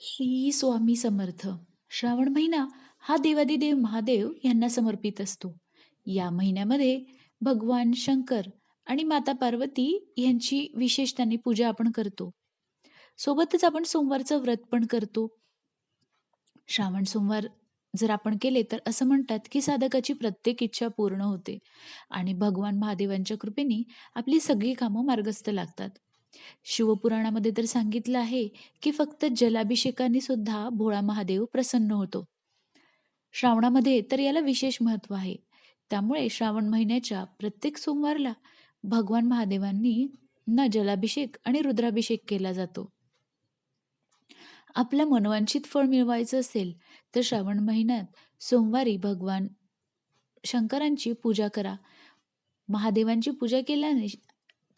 श्री स्वामी समर्थ. श्रावण महिना हा देवादिदेव महादेव यांना समर्पित असतो. या महिन्यामध्ये भगवान शंकर आणि माता पार्वती यांची विशेषताने पूजा आपण करतो. सोबतच आपण सोमवारचं व्रत पण करतो. श्रावण सोमवार जर आपण केले तर असं म्हणतात की साधकाची प्रत्येक इच्छा पूर्ण होते आणि भगवान महादेवांच्या कृपेने आपली सगळी कामं मार्गस्थ लागतात. शिवपुराणामध्ये तर सांगितलं आहे की फक्त जलाभिषेकाने सुद्धा भोळा महादेव प्रसन्न होतो. श्रावणामध्ये तर याला विशेष महत्त्व आहे. त्यामुळे श्रावण महिन्याच्या प्रत्येक सोमवारला भगवान महादेवांनी ना जलाभिषेक आणि रुद्राभिषेक केला जातो. आपलं मनोवांछित फळ मिळवायचं असेल तर श्रावण महिन्यात सोमवारी भगवान शंकरांची पूजा करा. महादेवांची पूजा केल्याने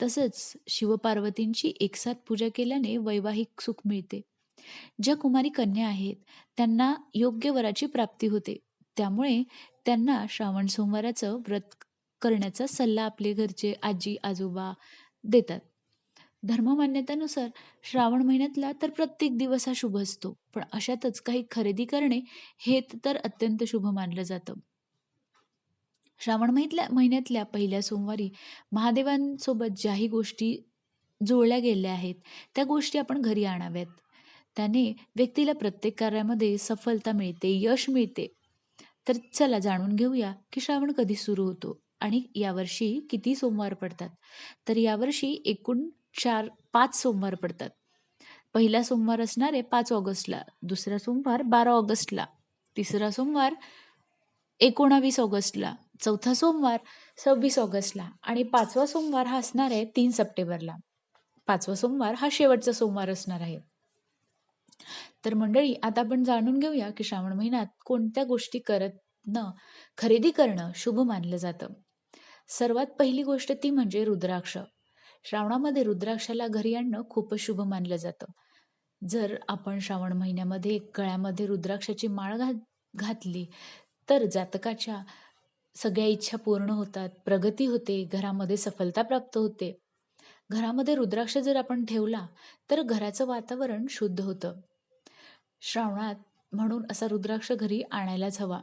तसंच शिवपार्वतींची एकसाथ पूजा केल्याने वैवाहिक सुख मिळते. ज्या कुमारी कन्या आहेत त्यांना योग्य वराची प्राप्ती होते. त्यामुळे त्यांना श्रावण सोमवाराचं व्रत करण्याचा सल्ला आपले घरचे आजी आजोबा देतात. धर्ममान्यतेनुसार श्रावण महिन्यातला तर प्रत्येक दिवस हा शुभ असतो. पण अशातच काही खरेदी करणे हे तर अत्यंत शुभ मानलं जातं. श्रावण महितल्या महिन्यातल्या पहिल्या सोमवारी महादेवांसोबत ज्याही गोष्टी जुळल्या गेल्या आहेत त्या गोष्टी आपण घरी आणाव्यात. त्याने व्यक्तीला प्रत्येक कार्यामध्ये सफलता मिळते यश मिळते. तर चला जाणून घेऊया की श्रावण कधी सुरू होतो आणि यावर्षी किती सोमवार पडतात. तर यावर्षी एकूण चार पाच सोमवार पडतात. पहिला सोमवार असणारे पाच ऑगस्टला दुसरा सोमवार बारा ऑगस्टला तिसरा सोमवार एकोणावीस ऑगस्टला चौथा सोमवार सव्वीस ऑगस्टला आणि पाचवा सोमवार हा असणार आहे तीन सप्टेंबरला. पाचवा सोमवार हा शेवटचा सोमवार असणार आहे. तर मंडळी आता आपण जाणून घेऊया की श्रावण महिन्यात कोणत्या गोष्टी करत न खरेदी करणं शुभ मानलं जातं. सर्वात पहिली गोष्ट ती म्हणजे रुद्राक्ष. श्रावणामध्ये रुद्राक्षाला घरी आणणं खूपच शुभ मानलं जातं. जर आपण श्रावण महिन्यामध्ये गळ्यामध्ये रुद्राक्षाची माळ घात घातली तर जातकाच्या सगळ्या इच्छा पूर्ण होतात प्रगती होते घरामध्ये सफलता प्राप्त होते. घरामध्ये रुद्राक्ष जर आपण ठेवला तर घराचं वातावरण शुद्ध होतं. श्रावणात म्हणून असा रुद्राक्ष घरी आणायलाच हवा.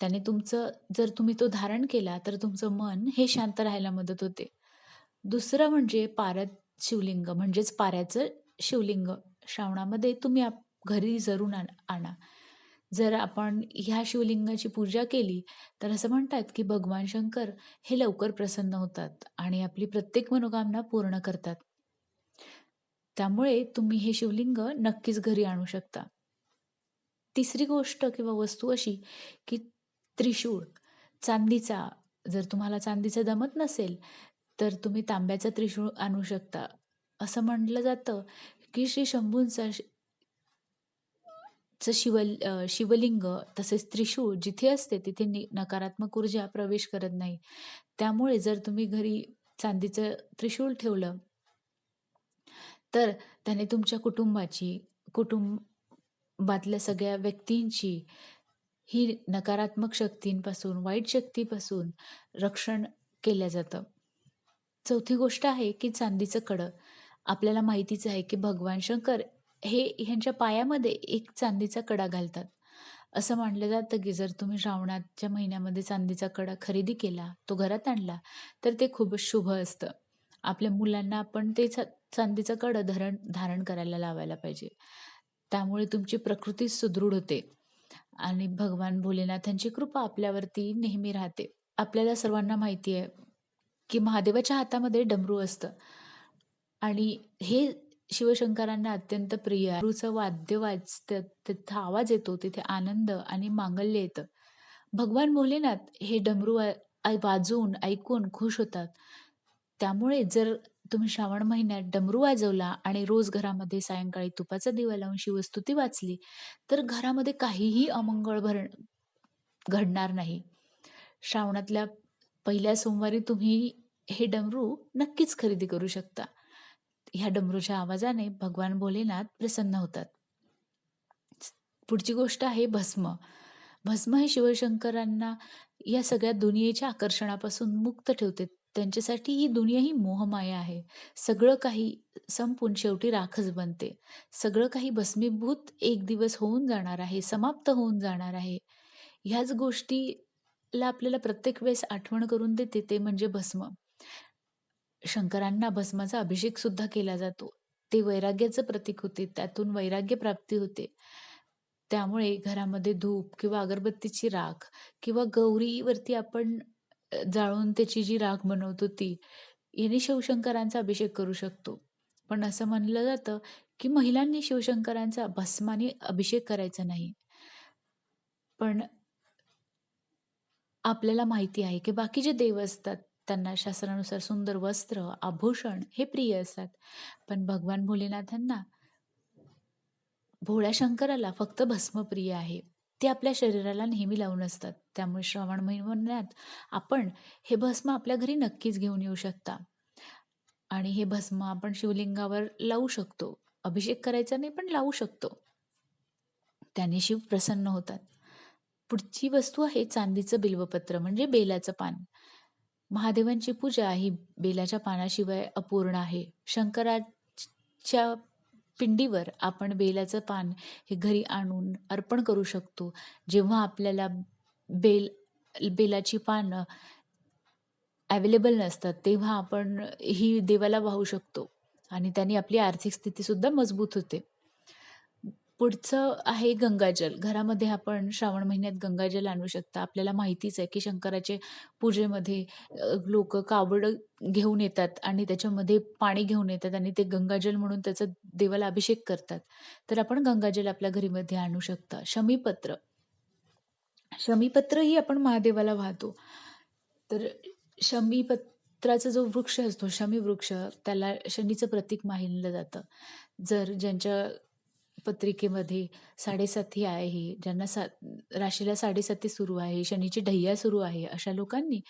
त्याने तुमचं जर तुम्ही तो धारण केला तर तुमचं मन हे शांत राहायला मदत होते. दुसरं म्हणजे पारत शिवलिंग म्हणजेच पाऱ्याचं शिवलिंग. श्रावणामध्ये तुम्ही आप घरी जरूर आणा जर आपण ह्या शिवलिंगाची पूजा केली तर असं म्हणतात की भगवान शंकर हे लवकर प्रसन्न होतात आणि आपली प्रत्येक मनोकामना पूर्ण करतात. त्यामुळे तुम्ही हे शिवलिंग नक्कीच घरी आणू शकता. तिसरी गोष्ट किंवा वस्तू अशी की त्रिशूळ चांदीचा जर तुम्हाला चांदीचं दमत नसेल तर तुम्ही तांब्याचा त्रिशूळ आणू शकता. असं म्हटलं जातं की श्री शंभूंचा चं शिव शिवलिंग तसेच त्रिशूळ जिथे असते तिथे नकारात्मक ऊर्जा प्रवेश करत नाही. त्यामुळे जर तुम्ही घरी चांदीचं त्रिशूळ ठेवलं तर त्याने तुमच्या कुटुंबाची कुटुंबातल्या सगळ्या व्यक्तींची ही नकारात्मक शक्तींपासून वाईट शक्तीपासून रक्षण केलं जातं. चौथी गोष्ट आहे की चांदीचं कडं. आपल्याला माहितीच आहे की भगवान शंकर हे ह्यांच्या पायामध्ये एक चांदीचा कडा घालतात. असं मानलं जातं की जर तुम्ही श्रावणाच्या महिन्यामध्ये चांदीचा कडा खरेदी केला तो घरात आणला तर ते खूपच शुभ असतं. आपल्या मुलांना आपण ते चांदीचं कडा धरण धारण करायला लावायला पाहिजे. त्यामुळे तुमची प्रकृती सुदृढ होते. आणि भगवान भोलेनाथांची कृपा आपल्यावरती नेहमी राहते. आपल्याला सर्वांना माहिती आहे की महादेवाच्या हातामध्ये डमरू असतं. आणि हे शिवशंकरांना अत्यंत प्रिय आहे. डमरूचं वाद्य वाजतं तिथं आवाज येतो तिथे आनंद आणि मांगल्य येतं. भगवान भोलेनाथ हे डमरू वाजवून ऐकून खुश होतात. त्यामुळे जर तुम्ही श्रावण महिन्यात डमरू वाजवला आणि रोज घरामध्ये सायंकाळी तुपाचा दिवा लावून शिवस्तुती वाचली तर घरामध्ये काहीही अमंगळ भर घडणार नाही. श्रावणातल्या पहिल्या सोमवारी तुम्ही हे डमरू नक्कीच खरेदी करू शकता. ह्या डमरूच्या आवाजाने भगवान भोलेनाथ प्रसन्न होतात पुढची गोष्ट आहे भस्म भस्म हे शिवशंकरांना या सगळ्या दुनियेच्या आकर्षणापासून मुक्त ठेवते त्यांच्यासाठी ही दुनिया ही मोहमाया आहे. सगळं काही संपून शेवटी राखच बनते. सगळं काही भस्मीभूत एक दिवस होऊन जाणार आहे, समाप्त होऊन जाणार आहे. ह्याच गोष्टीला आपल्याला प्रत्येक वेळेस आठवण करून देते ते म्हणजे भस्म. शंकरांना भस्माचा अभिषेक सुद्धा केला जातो. ते वैराग्याचं प्रतीक होते. त्यातून वैराग्य प्राप्ती होते. त्यामुळे घरामध्ये धूप किंवा अगरबत्तीची राख किंवा गौरीवरती आपण अ, जाळून त्याची जी राख बनवतो ती, याने शिवशंकरांचा अभिषेक करू शकतो. पण असं म्हणलं जातं, की महिलांनी शिवशंकरांचा भस्माने अभिषेक करायचा नाही. पण आपल्याला माहिती आहे, की बाकीचे देव असतात, त्यांना शास्त्रानुसार सुंदर वस्त्र, आभूषण हे प्रिय असतात. पण भगवान भोलेनाथांना भोळ्या शंकराला फक्त भस्म प्रिय आहे. ते आपल्या शरीराला नेहमी लावून असतात. त्यामुळे श्रावण महिन्यात आपण हे भस्म आपल्या घरी नक्कीच घेऊन येऊ शकता. आणि हे भस्म आपण शिवलिंगावर लावू शकतो. अभिषेक करायचा नाही, पण लावू शकतो. त्याने शिव प्रसन्न होतात. पुढची वस्तू आहे चांदीचं बिल्वपत्र म्हणजे बेलाचं पान. महादेवांची पूजा ही बेलाच्या पानाशिवाय अपूर्ण आहे. शंकराच्या पिंडीवर आपण बेलाचं पान हे घरी आणून अर्पण करू शकतो. जेव्हा आपल्याला बेल बेलाची पानं अवेलेबल नसतात, तेव्हा आपण ही देवाला वाहू शकतो आणि त्याने आपली आर्थिक स्थितीसुद्धा मजबूत होते. पुढचं आहे गंगाजल. घरामध्ये आपण श्रावण महिन्यात गंगाजल आणू शकता. आपल्याला माहितीच आहे, की शंकराचे पूजेमध्ये लोक लोकं कावडं घेऊन येतात आणि त्याच्यामध्ये पाणी घेऊन येतात आणि ते गंगाजल म्हणून त्याचा देवाला अभिषेक करतात. तर आपण गंगाजल आपल्या घरीमध्ये आणू शकता. शमीपत्र. शमीपत्रही आपण महादेवाला वाहतो. तर शमीपत्राचा जो वृक्ष असतो, शमी वृक्ष, त्याला शनीचं प्रतीक मानलं जातं. जर ज्यांच्या पत्रिकेमध्ये 7.5 आहे, ज्यांना सा राशीला 7.5 सुरू आहे, शनीची ढय्या सुरू आहे, अशा लोकांनी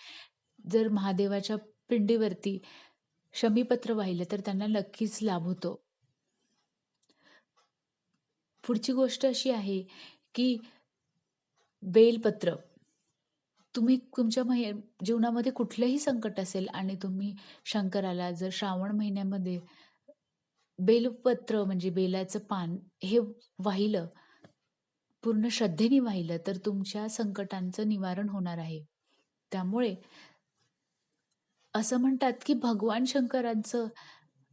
जर महादेवाच्या पिंडीवरती शमीपत्र वाहिलं, तर त्यांना नक्कीच लाभ होतो. पुढची गोष्ट अशी आहे, की बेलपत्र. तुम्ही तुमच्या मही जीवनामध्ये कुठलंही संकट असेल आणि तुम्ही शंकराला जर श्रावण महिन्यामध्ये बेलपत्र म्हणजे बेलाचं पान हे वाहिलं, पूर्ण श्रद्धेने वाहिलं, तर तुमच्या संकटांचं निवारण होणार आहे. त्यामुळे असं म्हणतात, की भगवान शंकरांचं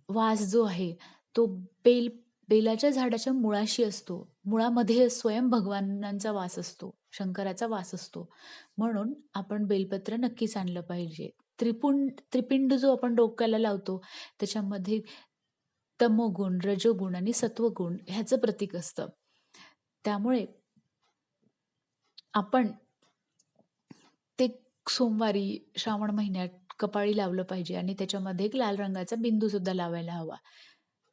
वास जो आहे, तो बेल बेलाच्या झाडाच्या मुळाशी असतो. मुळामध्ये स्वयं भगवानांचा वास असतो, शंकराचा वास असतो. म्हणून आपण बेलपत्र नक्कीच आणलं पाहिजे. त्रिपुंड त्रिपिंड जो आपण डोक्याला लावतो, त्याच्यामध्ये तमोगुण, रजोगुण आणि सत्वगुण ह्याचं प्रतीक असतं. त्यामुळे आपण ते सोमवारी श्रावण महिन्यात कपाळी लावलं पाहिजे आणि त्याच्यामध्ये एक लाल रंगाचा बिंदू सुद्धा लावायला हवा.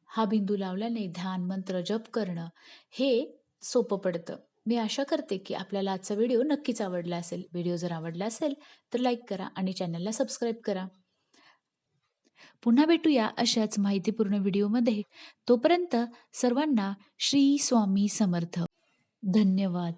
हा बिंदू लावल्याने ध्यान, मंत्र जप करणं हे सोपं पडतं. मी आशा करते, की आपल्याला आजचा व्हिडिओ नक्कीच आवडला असेल. व्हिडिओ जर आवडला असेल, तर लाईक करा आणि चॅनलला सबस्क्राईब करा. पुन्हा भेटूया अशाच माहितीपूर्ण व्हिडिओमध्ये. तोपर्यंत सर्वांना श्री स्वामी समर्थ. धन्यवाद.